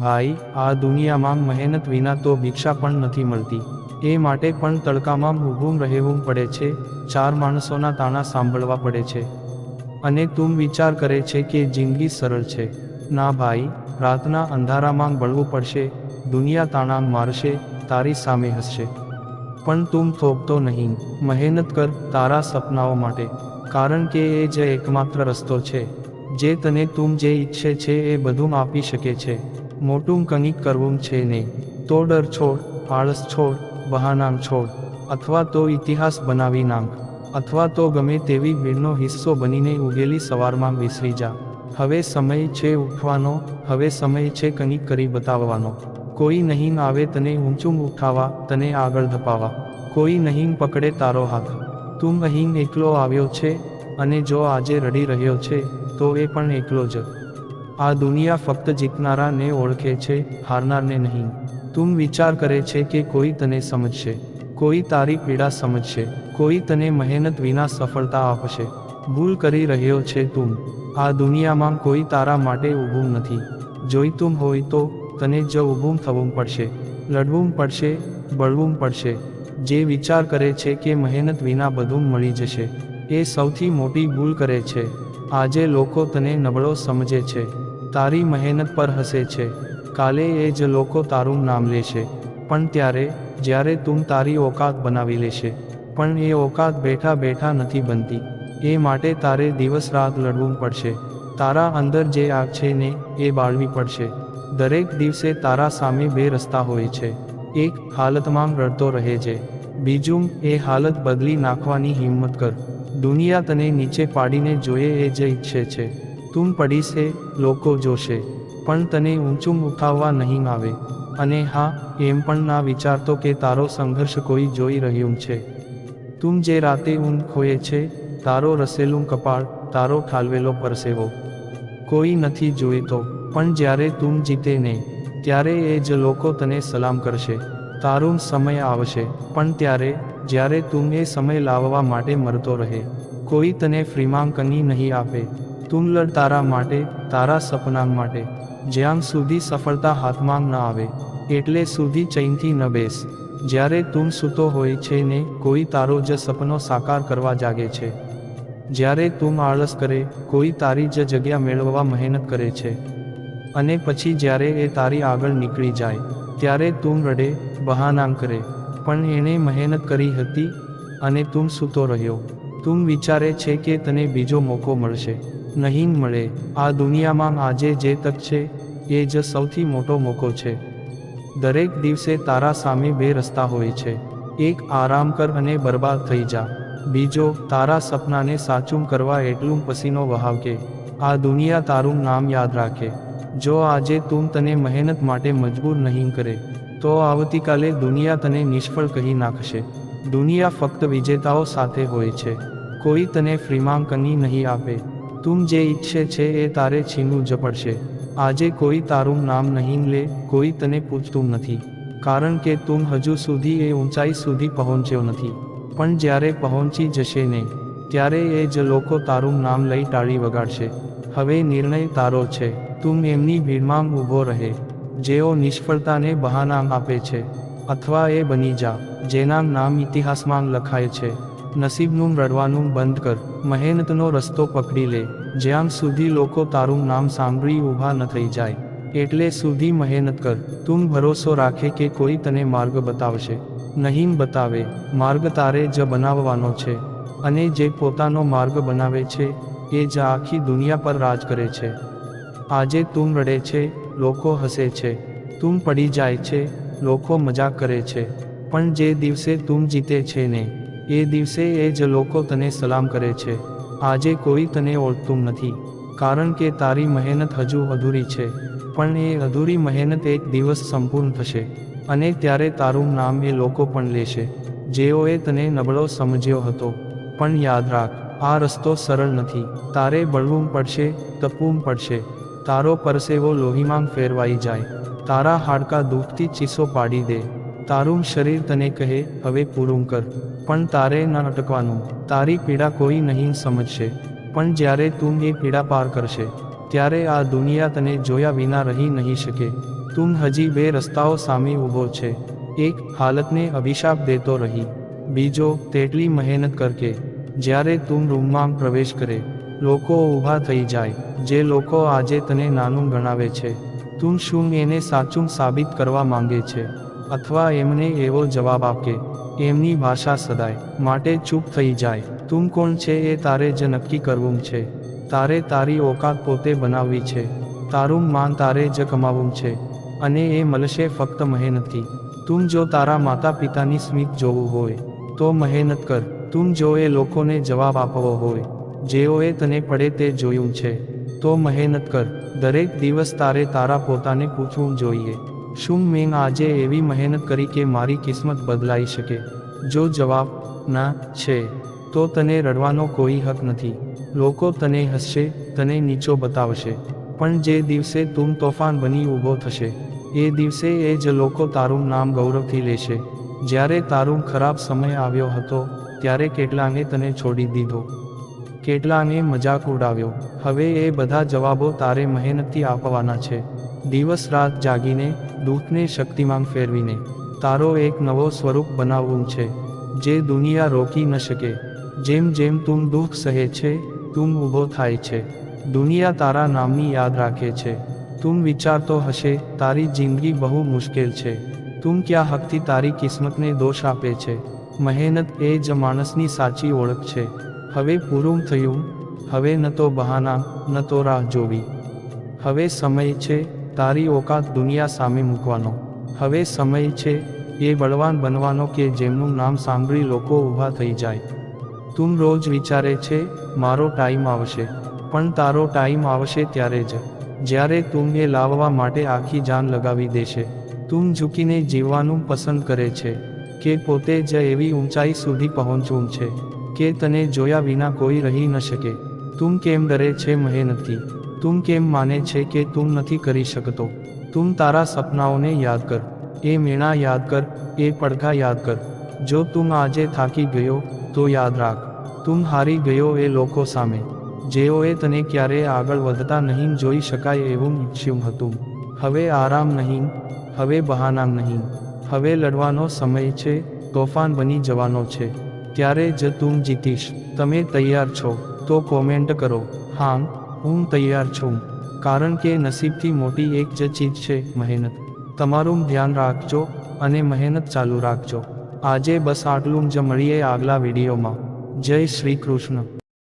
ભાઈ, આ દુનિયામાં મહેનત વિના તો ભિક્ષા પણ નથી મળતી. એ માટે પણ તડકામાં ઊભું રહેવું પડે છે, ચાર માણસોના તાણા સાંભળવા પડે છે. અને તું વિચાર કરે છે કે જિંદગી સરળ છે. ના ભાઈ, રાતના અંધારામાં બળવું પડશે, દુનિયા તાણા મારશે, તારી સામે હસશે. પણ તું થોપતો નહીં. મહેનત કર તારા સપનાઓ માટે. કારણ કે એ જ એકમાત્ર રસ્તો છે. જે તને તું જે ઈચ્છે છે એ બધું આપી શકે છે. મોટું કંઈક કરવું છે ને તો ડર છોડ, આળસ છોડ, બહાનામ છોડ, અથવા તો ઇતિહાસ બનાવી નાખ, અથવા તો ગમે તેવી ભીડનો હિસ્સો બનીને ઉગેલી સવારમાં વિસરી જા. હવે સમય છે ઉઠવાનો, હવે સમય છે કંઈક કરી બતાવવાનો. કોઈ નહીં આવે તને ઊંચું ઉઠાવા તને આગળ ધપાવા કોઈ નહીં પકડે તારો હાથ. તું અહીં એકલો આવ્યો છે, અને જો આજે રડી રહ્યો છે, તો એ પણ એકલો જ. આ દુનિયા ફક્ત જીતનારાને ઓળખે છે, હારનારને નહીં. તું વિચાર કરે છે કે કોઈ તને સમજશે. કોઈ તારી પીડા સમજશે. કોઈ તને મહેનત વિના સફળતા આપશે. ભૂલ કરી રહ્યો છે તું આ દુનિયામાં કોઈ તારા માટે ઊભું નથી. જોઈતું હોય તો, તને જ ઊભું થવું પડશે. લડવું પડશે, બળવું પડશે. જે વિચાર કરે છે કે મહેનત વિના બધું મળી જશે. એ સૌથી મોટી ભૂલ કરે છે. આજે લોકો તને નબળો સમજે છે. તારી મહેનત પર હસે છે. કાલે એ જ લોકો તારું નામ લેશે. પણ ત્યારે, જ્યારે તું તારી ઓકાત બનાવી લેશે. પણ એ ઓકાત બેઠા બેઠા નથી બનતી. એ માટે તારે દિવસ રાત લડવું પડશે. તારા અંદર જે આગ છે ને, એ બાળવી પડશે. દરેક દિવસે તારા સામે બે રસ્તા હોય છે. એક, હાલતમાં રડતો રહે છે. બીજું, એ હાલત બદલી નાખવાની હિંમત કર. દુનિયા તને નીચે પાડીને જોઈએ એ જ ઈચ્છે છે. તું પડીશે લોકો જોશે. પણ તને ઊંચું ઉઠાવવા નહીં આવે. અને હા, એમ પણ ના વિચારતો કે તારો સંઘર્ષ કોઈ જોઈ રહ્યું છે. તું જે રાતે ઊંઘ ખોએ છે, તારો રસેલું કપાળ, તારો ઠાલવેલો પરસેવો. કોઈ નથી જોઈતો, પણ જ્યારે તું જીતે ને, ત્યારે એ જ લોકો તને સલામ કરશે. તારું સમય આવશે, પણ ત્યારે, જ્યારે તું એ સમય લાવવા માટે મરતો રહે. કોઈ તને ફ્રીમાંકની નહીં આપે. તું લડ તારા માટે, તારા સપના માટે. જ્યાં સુધી સફળતા હાથમાં ન આવે, એટલે સુધી ચૈનથી ન બેસ. જ્યારે તું સૂતો હોય છે ને, કોઈ તારો જ સપનો સાકાર કરવા જાગે છે. જ્યારે તું આળસ કરે, કોઈ તારી જ જગ્યા મેળવવા મહેનત કરે છે. અને પછી જ્યારે એ તારી આગળ નીકળી જાય, ત્યારે તું રડે, બહાનામ કરે. પણ એણે મહેનત કરી હતી, અને તું સૂતો રહ્યો. તું વિચારે છે કે તને બીજો મોકો મળશે. નહીં મળે. આ દુનિયામાં આજે જે તક છે, એ જ સૌથી મોટો મોકો છે. દરેક દિવસે તારા સામે બે રસ્તા હોય છે. એક આરામ કર અને બરબાદ થઈ જા. બીજો, તારા સપનાને સાચું કરવા એટલું પસીનો વહાવકે આ દુનિયા તારું નામ યાદ રાખે. જો આજે તું તને મહેનત માટે મજબૂર નહીં કરે, તો આવતીકાલે દુનિયા તને નિષ્ફળ કહી નાખશે. દુનિયા ફક્ત વિજેતાઓ સાથે હોય છે. કોઈ તને ફ્રીમાંકની નહીં આપે. તું જે ઈચ્છે છે એ તારે છીનવું જ પડશે. આજે કોઈ તારું નામ નહીં લે, કોઈ તને પૂછતું નથી. કારણ કે તું હજુ સુધી એ ઊંચાઈ સુધી પહોંચ્યો નથી. પણ જ્યારે પહોંચી જશે ને, ત્યારે એ જ લોકો તારું નામ લઈ ટાળી વગાડશે. હવે નિર્ણય તારો છે. તું એમની ભીડમાં ઊભો રહે. જેઓ નિષ્ફળતાને બહાના આપે છે, અથવા એ બની જા, જેના નામ ઇતિહાસમાં લખાય છે. નસીબનું રડવાનું બંધ કર. મહેનતનો રસ્તો પકડી લે. જ્યાં સુધી લોકો તારું નામ સાંભળી ઊભા ન થઈ જાય, એટલે સુધી મહેનત કર. તું ભરોસો રાખે કે કોઈ તને માર્ગ બતાવશે. નહીં બતાવે, માર્ગ તારે જ બનાવવાનો છે. અને જે પોતાનો માર્ગ બનાવે છે, એ જ આખી દુનિયા પર રાજ કરે છે. આજે તું રડે છે, લોકો હસે છે. તું પડી જાય છે, લોકો મજાક કરે છે. પણ જે દિવસે તું જીતે છે ને એ દિવસે એ જ લોકો તને સલામ કરે છે. આજે કોઈ તને ઓળખતું નથી. કારણ કે તારી મહેનત હજુ અધૂરી છે. પણ એ અધૂરી મહેનત એક દિવસ સંપૂર્ણ થશે. અને ત્યારે તારું નામ એ લોકો પણ લેશે. જેઓએ તને નબળો સમજ્યો હતો. પણ યાદ રાખ, આ રસ્તો સરળ નથી. તારે બળવું પડશે, તપવું પડશે. તારો પરસેવો લોહીમાં ફેરવાઈ જાય. તારા હાડકા દુઃખથી ચીસો પાડી દે. તારું શરીર તને કહે, હવે પૂરું કર. પણ તારે ન અટકવાનું. તારી પીડા કોઈ નહીં સમજશે. પણ જ્યારે તું એ પીડા પાર કરશે, ત્યારે આ દુનિયા તને જોયા વિના રહી નહીં શકે. તું હજી બે રસ્તાઓ સામે ઊભો છે. એક હાલતને અભિશાપ દેતો રહી. બીજો તેટલી મહેનત કરકે, જ્યારે તું રૂમમાં પ્રવેશ કરે, લોકો ઊભા થઈ જાય, જે લોકો આજે તને નાનું ગણાવે છે. તું શું એને સાચું સાબિત કરવા માંગે છે? અથવા એમને એવો જવાબ આપકે? એમની ભાષા સદાય માટે ચૂપ થઈ જાય. તું કોણ છે એ તારે જ નક્કી કરવું છે. તારે તારી ઓકાત પોતે બનાવવી છે. તારું માન તારે જ કમાવવું છે. અને એ મળશે ફક્ત મહેનતથી. તું જો તારા માતા પિતાની સ્મિત જોવું હોય, તો મહેનત કર. તું જો એ લોકોને જવાબ આપવો હોય જેઓએ તને પડે તે જોયું છે, તો મહેનત કર. દરેક દિવસ તારે તારા પોતાને પૂછવું જોઈએ. શું મેં આજે એવી મહેનત કરી કે મારી કિસ્મત બદલાઈ શકે? જો જવાબ, ના, છે, તો તને રડવાનો કોઈ હક નથી. લોકો તને હસશે, તને નીચો બતાવશે. પણ જે દિવસે તું તોફાન બની ઊભો થશે, એ દિવસે એ જ લોકો તારું નામ ગૌરવથી લેશે. જ્યારે તારું ખરાબ સમય આવ્યો હતો, ત્યારે કેટલાને તને છોડી દીધો. કેટલાને મજાક ઉડાવ્યો. હવે એ બધા જવાબો તારે મહેનતથી આપવાના છે. દિવસ રાત જાગીને દુઃખને શક્તિમાં ફેરવીને, તારો એક નવો સ્વરૂપ બનાવવું છે, જે દુનિયા રોકી ન શકે. જેમ જેમ તું દુઃખ સહે છે, તું ઊભો થાય છે. દુનિયા તારા નામની યાદ રાખે છે. તું વિચારતો હશે, તારી જિંદગી બહુ મુશ્કેલ છે. તું ક્યાં હકથી તારી કિસ્મતને દોષ આપે છે. મહેનત એ જ માણસની સાચી ઓળખ છે. હવે પૂરું થયું, હવે ન તો બહાના, ન તો રાહ જોવી. હવે સમય છે તારી ઓકાત દુનિયા સામે મૂકવાનો. હવે સમય છે, એ બળવાન બનવાનો કે જેમનું નામ સાંભળી લોકો ઊભા થઈ જાય. તું રોજ વિચારે છે, મારો ટાઈમ આવશે. પણ તારો ટાઈમ આવશે ત્યારે જ. જ્યારે તું એ લાવવા માટે આખી જાન લગાવી દેશે. તું ઝૂકીને જીવવાનું પસંદ કરે છે, કે પોતે જ એવી ઊંચાઈ સુધી પહોંચવું છે, કે તને જોયા વિના કોઈ રહી ન શકે. તું કેમ ડરે છે મહેનતથી? તું કેમ માને છે કે તું નથી કરી શકતો? તું તારા સપનાઓને યાદ કર. એ મેણા યાદ કર, એ પડઘા યાદ કર. જો તું આજે થાકી ગયો, તો યાદ રાખ. તું હારી ગયો એ લોકો સામે. જેઓએ તને ક્યારે આગળ વધતા નહીં જોઈ શકાય એવું ઈચ્છ્યું હતું. હવે આરામ નહીં, હવે બહાના નહીં. હવે લડવાનો સમય છે, તોફાન બની જવાનો છે. ત્યારે જ તું જીતીશ. તમે તૈયાર છો, તો કોમેન્ટ કરો. હા હું તૈયાર છું, કારણ કે નસીબથી મોટી એક જ ચીજ છે, મહેનત. તમારું ધ્યાન રાખજો અને મહેનત ચાલુ રાખજો. આજે બસ આટલું જ. મળીએ આગલા વિડીયોમાં. જય શ્રી કૃષ્ણ.